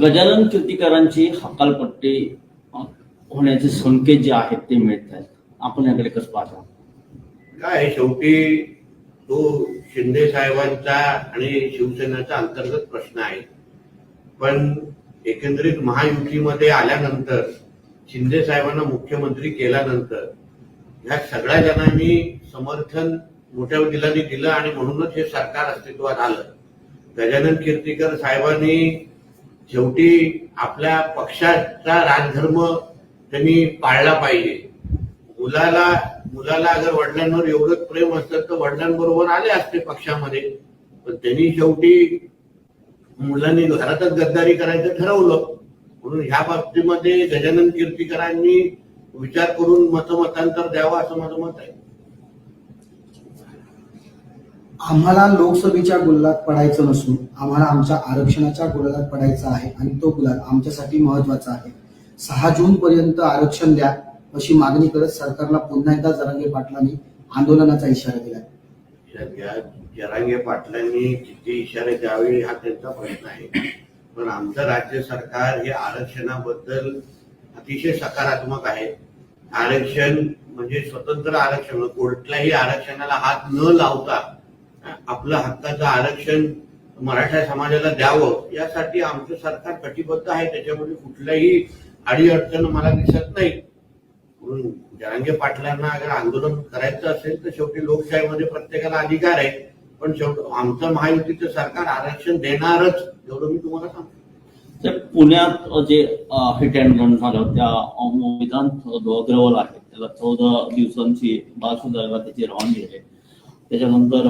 गजानन कीर्तिकारांची हकालपट्टी होण्याचे संकेत जे आहेत ते मिळत आहेत. आपण याकडे कसं पाहता? काय शेवटी तो शिंदे साहेबांचा आणि शिवसेनेचा अंतर्गत प्रश्न आहे. पण एकंदरीत महायुतीमध्ये आल्यानंतर शिंदे साहेबांना मुख्यमंत्री केल्यानंतर ह्या सगळ्या जणांनी समर्थन मोठ्या दिलाने दिलं आणि म्हणूनच हे सरकार अस्तित्वात आलं. गजानन कीर्तीकर साहेबांनी शेवटी आपल्या पक्षाचा राजधर्म त्यांनी पाळला पाहिजे. मुलाला मुलाला अगर वडिलांवर एवढंच प्रेम असतं तर वडिलांबरोबर आले असते पक्षामध्ये. पण त्यांनी शेवटी मुलांनी घरातच गद्दारी करायचं ठरवलं. म्हणून ह्या बाबतीमध्ये गजानन कीर्तीकरांनी विचार करून मतमतांतर द्यावं असं माझं मत आहे. आम्हाला लोकसभेच्या गुल्लात पडायचं नसून आम्हाला आमच्या आरक्षणाच्या गुलालात पडायचा आहे आणि तो गुलाल आमच्यासाठी महत्त्वाचा आहे. सहा जून पर्यंत आरक्षण द्या अशी मागणी करत सरकारला पुन्हा एकदा जरांगे पाटलांनी आंदोलनाचा इशारा दिला. जरांगे पाटलांनी किती इशारे द्यावे हा त्यांचा प्रश्न आहे. पण आमचं राज्य सरकार हे आरक्षणाबद्दल अतिशय सकारात्मक आहे. आरक्षण म्हणजे स्वतंत्र आरक्षण कुठल्याही आरक्षणाला हात न लावता आपलं हक्काचं आरक्षण मराठा समाजाला द्यावं यासाठी आमचं सरकार कटिबद्ध आहे. त्याच्यामध्ये कुठल्याही अडीअडचण मला दिसत नाही. म्हणून जरांगे पाटलांना अगर आंदोलन करायचं असेल तर शेवटी लोकशाहीमध्ये प्रत्येकाला अधिकार आहे. पण शेवट आमचं महायुतीचं सरकार आरक्षण देणारच एवढं मी तुम्हाला सांगतो. तर पुण्यात जे हिट अँड रन झालं त्या विधान अग्रवाल आहे. त्याला चौदा दिवसांची बालसुधारला त्याची रवानगी आहे. त्याच्यानंतर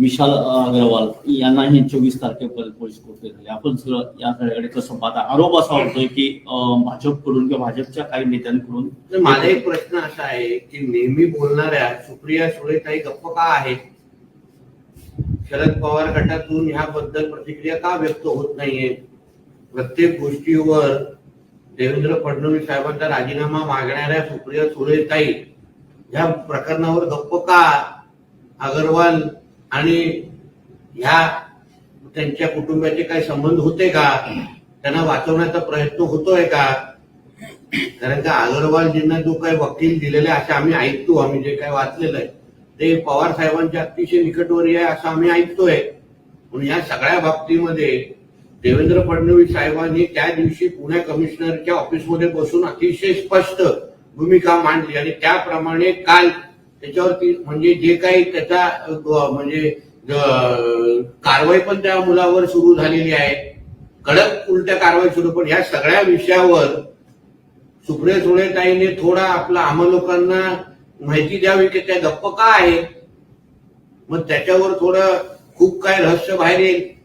विशाल अग्रवाल यांनाही चोवीस तारखेपर्यंत पोलीस कोठडी झाली आपण सगळं या सगळ्याकडे कसं पाहता आरोप असा होतोय की भाजपकडून किंवा भाजपच्या काही नेत्यांकडून माझा एक प्रश्न असा आहे की नेहमी बोलणाऱ्या सुप्रिया सुळेताई गप्प का आहेत? शरद पवार गटातून ह्याबद्दल प्रतिक्रिया का व्यक्त होत नाहीये? प्रत्येक गोष्टीवर देवेंद्र फडणवीस साहेबांचा राजीनामा मागणाऱ्या सुप्रिया सुळेताई ह्या प्रकरणावर गप्प का अगरवाल आणि ह्या त्यांच्या कुटुंबाचे काही संबंध होते का? त्यांना वाचवण्याचा प्रयत्न होतोय का? कारण का अगरवालजींना जो काही वकील दिलेला आहे असं आम्ही ऐकतो आम्ही जे काही वाचलेलं आहे ते पवार साहेबांच्या अतिशय निकटवरी आहे असं आम्ही ऐकतोय. म्हणून या सगळ्या बाबतीमध्ये देवेंद्र फडणवीस साहेबांनी त्या दिवशी पुणे कमिशनरच्या ऑफिसमध्ये बसून अतिशय स्पष्ट भूमिका मांडली आणि त्याप्रमाणे काल त्याच्यावरती म्हणजे जे काही त्याचा म्हणजे कारवाई पण त्या मुलावर सुरू झालेली आहे. कडक उलट्या कारवाई सुरू पण ह्या सगळ्या विषयावर सुप्रिया सुळेताईने थोडा आपला आम्हा लोकांना माहिती द्यावी की त्या गप्प का आहे मग त्याच्यावर थोडं खूप काय रहस्य बाहेर येईल.